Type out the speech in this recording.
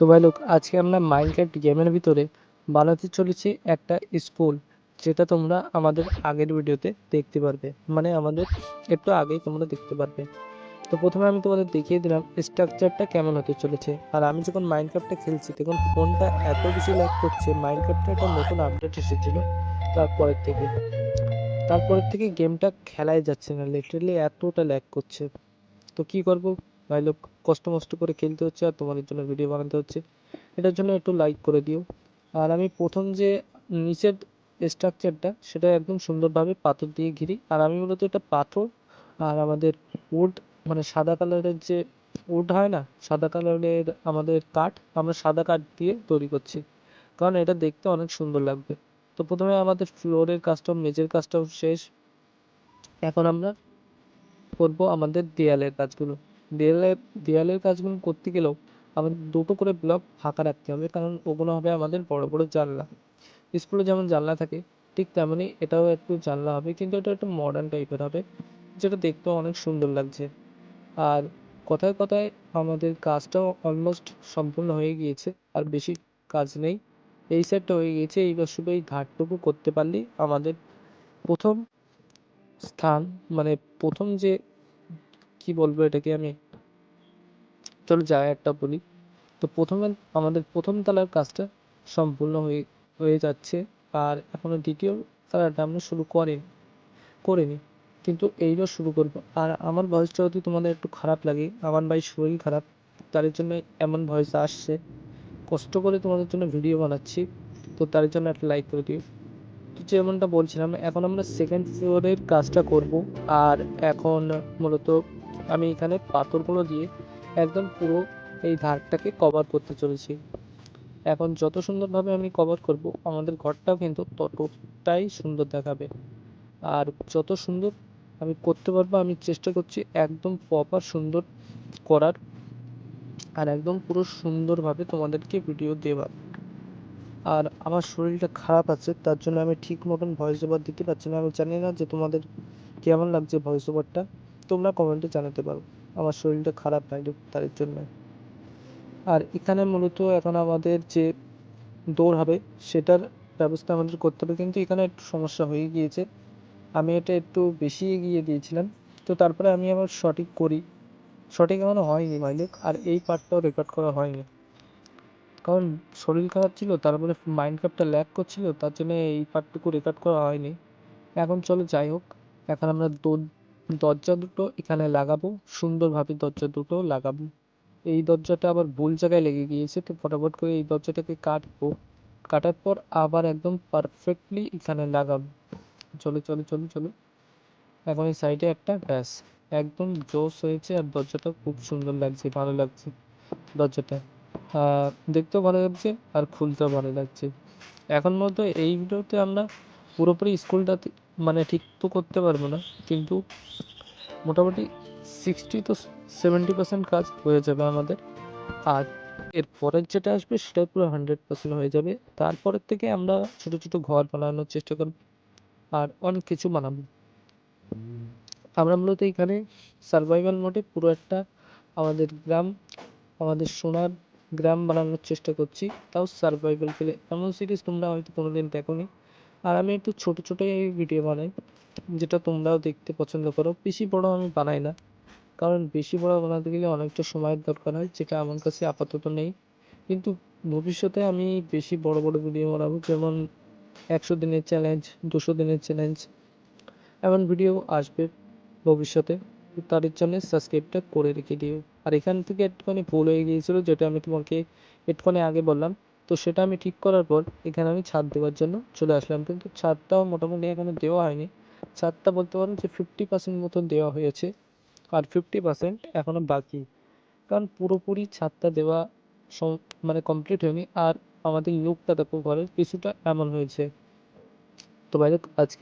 তো ভাই লোক আজকে আমরা মাইনক্রাফট গেমের ভিতরে বানাতে চলেছি একটা স্কুল যেটা তোমরা আমাদের আগের ভিডিওতে দেখতে পারবে। মানে আমাদের একটু আগেই তোমরা দেখতে পারবে। তো প্রথমে আমি তোমাদের দেখিয়ে দিলাম স্ট্রাকচারটা কেমন হতে চলেছে। আর আমি যখন মাইনক্রাফটটা খেলছি, তখন ফোনটা এত বেশি ল্যাগ করছে মাইনক্রাফটটা একটা নতুন আপডেট এসেছিল তারপরের থেকে। তারপরের থেকে গেমটা খেলাই যাচ্ছে না লিটারালি এতটা ল্যাগ করছে। তো কি করব? লোক কষ্ট মষ্ট করে খেলতে হচ্ছে আর তোমাদের জন্য ভিডিও বানাতে হচ্ছে। এটার জন্য একটু লাইক করে দিও। আর আমি প্রথম যে নিচের স্ট্রাকচারটা সেটা একদম সুন্দরভাবে পাথর দিয়ে ঘিরি। আর আমি মূলত এটা পাথর আর আমাদের উড মানে সাদা কালারের যে উড হয় না, সাদা কালারের আমাদের কাঠ, আমরা সাদা কাঠ দিয়ে তৈরি করছি। কারণ এটা দেখতে অনেক সুন্দর লাগবে। তো প্রথমে আমাদের ফ্লোরের কাজটাও মেঝের কাজটাও শেষ। এখন আমরা করব আমাদের দেয়ালের কাজগুলো। দেয়ালের দেয়ালের কাজগুলো করতে গেলেও আমাদের দুটো করে ব্লক ফাঁকা রাখতে হবে, কারণ ওগুলো হবে আমাদের বড় বড় জানলা। স্কুলে যেমন জানলা থাকে, ঠিক তেমনই এটাও একটু জানলা হবে, কিন্তু এটা একটু মডার্ন টাইপের হবে, যেটা দেখতেও অনেক সুন্দর লাগছে। আর কথায় কথায় আমাদের কাজটাও অলমোস্ট সম্পূর্ণ হয়ে গিয়েছে, আর বেশি কাজ নেই। এই সেটটা হয়ে গিয়েছে, এইবার শুধু এই ঘাটটুকু করতে পারলেই আমাদের প্রথম স্থান মানে প্রথম যে কি বলব এটাকে আমি? চলো জায়গাটা বলি। তো প্রথমে আমাদের প্রথম তলার কাজটা সম্পূর্ণ হয়ে হয়ে যাচ্ছে। আর এখনও দ্বিতীয় তলাটা আমরা শুরু করিনি করিনি। কিন্তু এইবার শুরু করব। আর আমার ভয়েসটা যদি তোমাদের একটু খারাপ লাগে, আমার ভাই শরীর খারাপ। তার জন্য এমন ভয়েস আসছে। কষ্ট করে তোমাদের জন্য ভিডিও বানাচ্ছি। তো তার জন্য একটা লাইক করে দিও। তো যেমনটা বলছিলাম, এখন আমরা সেকেন্ড ফ্লোরের কাজটা করব। আর এখন মূলত আমি এখানে পাথরগুলো দিয়ে একদম পুরো এই ধারটাকে কভার করতে চলেছি। এখন যত সুন্দরভাবে আমি কভার করব, আমাদের ঘরটাও কিন্তু ততটাই সুন্দর দেখাবে। আর যত সুন্দর আমি করতে পারব, আমি চেষ্টা করছি একদম প্রপার সুন্দর করার আর একদম পুরো সুন্দরভাবে তোমাদেরকে ভিডিও দেওয়ার। আর আমার শরীরটা খারাপ আছে, তার জন্য আমি ঠিক মতন ভয়েস ওভার দিতে পারছি না। আমি জানি না যে তোমাদের কেমন লাগছে ভয়েস ওভারটা তোমরা কমেন্টে জানাতে পারো। আমার শরীরটা খারাপ ভাই তার জন্য। আর এখানে মূলত এখন আমাদের যে দৌড় হবে, সেটার ব্যবস্থা আমাদের করতে হবে। কিন্তু এখানে একটু সমস্যা হয়ে গিয়েছে। আমি এটা একটু বেশি এগিয়ে দিয়েছিলাম। তো তারপরে আমি আবার সঠিক করি। সঠিক এখনও হয়নি মাইলেক আর এই পার্টটাও রেকর্ড করা হয়নি। কারণ শরীর খারাপ ছিল, তারপরে মাইন্ডক্রাফটটা ল্যাক করছিল, তার জন্য এই পার্টটুকু রেকর্ড করা হয়নি। এখন চলো যাই হোক। এখন আমরা দরজা দুটো এখানে লাগাবো, সুন্দরভাবে দরজা দুটো লাগাবো। এই দরজাটা আবার ভুল জায়গায় লেগে গিয়েছে, তো ফটাফট করে এই দরজাটাকে কাটবো। কাটার পর আবার একদম পারফেক্টলি এখানে লাগাবো। চলো চলো চলো চলো। এখন এই সাইডে একটা ব্যাস, একদম জোস হয়েছে আর দরজাটা খুব সুন্দর লাগছে, ভালো লাগছে দরজাটা। দেখতেও ভালো লাগছে আর খুলতেও ভালো লাগছে। এখন মতো এই ভিডিওতে আমরা পুরোপুরি স্কুলটা মানে ঠিক তো করতে পারব না, কিন্তু মোটামুটি সিক্সটি তো সেভেন্টি পার্সেন্ট কাজ হয়ে যাবে আমাদের। আর এর পরের যেটা আসবে সেটা পুরো হান্ড্রেড পার্সেন্ট হয়ে যাবে। তারপরের থেকে আমরা ছোটো ছোটো ঘর বানানোর চেষ্টা করব, আর অনেক কিছু বানাবো। আমরা মূলত এখানে সার্ভাইভাল মোডে পুরো একটা আমাদের গ্রাম, আমাদের সোনার গ্রাম বানানোর চেষ্টা করছি। তাও সার্ভাইভাল ফেলে এমন সিরিজ তোমরা হয়তো কোনোদিন দেখোনি। আর আমি একটু ছোটো, ছোটোই ভিডিও বানাই, যেটা তোমরাও দেখতে পছন্দ করো। বেশি বড় আমি বানাই না, কারণ বেশি বড় বানাতে গেলে অনেকটা সময়ের দরকার হয়, যেটা আমার কাছে আপাতত নেই। কিন্তু ভবিষ্যতে আমি বেশি বড় বড় ভিডিও বানাবো, যেমন একশো দিনের চ্যালেঞ্জ দুশো দিনের চ্যালেঞ্জ এমন ভিডিও আসবে ভবিষ্যতে। তার জন্য সাবস্ক্রাইবটা করে রেখে দিও। আর এখান থেকে একটুখানি ভুল হয়ে গিয়েছিল, যেটা আমি তোমাকে একটুখানি আগে বললাম তো সেটা আমি ঠিক করার পর এখানে আমি ছাদ দেওয়ার জন্য চলে আসলাম। কিন্তু ছাদটাও মোটামুটি এখানে দেওয়া হয়নি। ছাদটা বলতে পারেন যে ফিফটি পার্সেন্ট মতন দেওয়া হয়েছে আর ফিফটি পার্সেন্ট এখনও বাকি। কারণ পুরোপুরি ছাদটা দেওয়া মানে কমপ্লিট হয়নি। আর আমাদের লুকটা দেখো ঘরের কিছুটা এমন হয়েছে। তো বাইরে আজকে